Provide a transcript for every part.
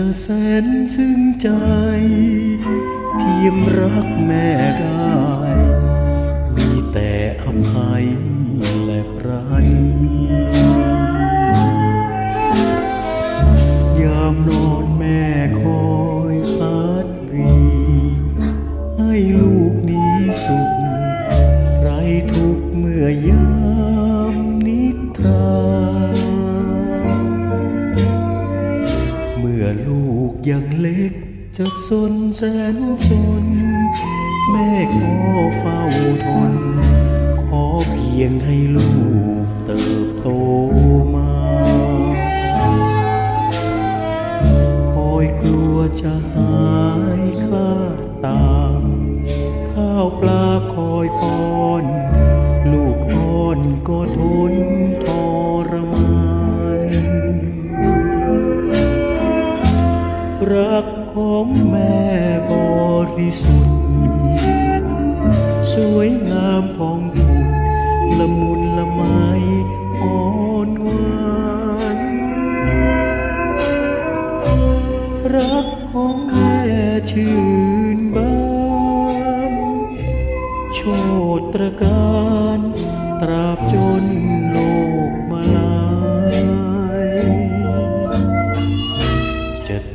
จะแสนซึ้งใจ เทียมรักแม่ได้ มีแต่อภัยและปราณียามนอนแม่คอยพัดวีให้ลูกนี้สุข ไรทุกเมื่อยาม ยังเล็กจะสนแสนสนแม่ก็เฝ้าทน ขอเพียงให้ลูกเติบโตมา คอยกลัวจะหายคลาดตา ข้าวปลาคอยป้อน ลูกอ่อนก็ทน รักของแม่บริสุทธิ์ สวยงามพองผุดละมุนละไมอ่อนหวานรักของแม่ชื่นบานโชตรการตราบจน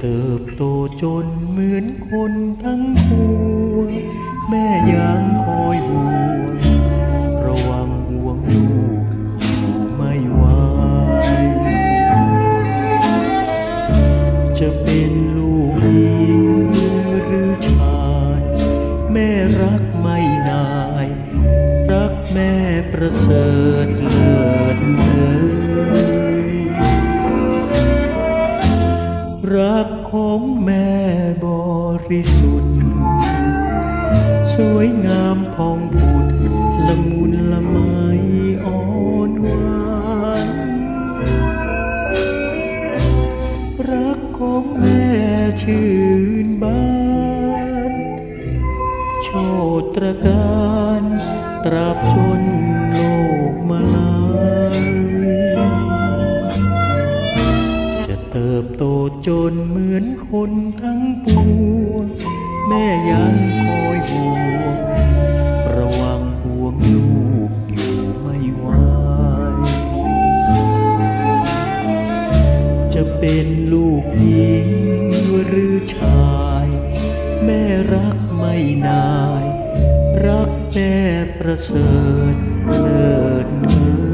เติบโตจนเหมือนคนทั้งปวงแม่ยังคอยห่วงระวังห่วงลูกอยู่ไม่ไหวจะเป็นลูกหญิงหรือชาย แม่รักไม่นาย รักแม่ประเสริฐเลิศเลย รักของแม่บริสุทธิ์ สวยงามพองผุดละมุนละไมอ่อนหวานรักของแม่ชื่นบานโชตรการตราบจนโลกมาลา นคนทั้งปวงแม่ยังคอยห่วงระวังห่วงลูกอยู่ไม่ไหวจะเป็นลูกหญิงหรือชาย แม่รักไม่นาย รักแม่ประเสริฐเลิศเม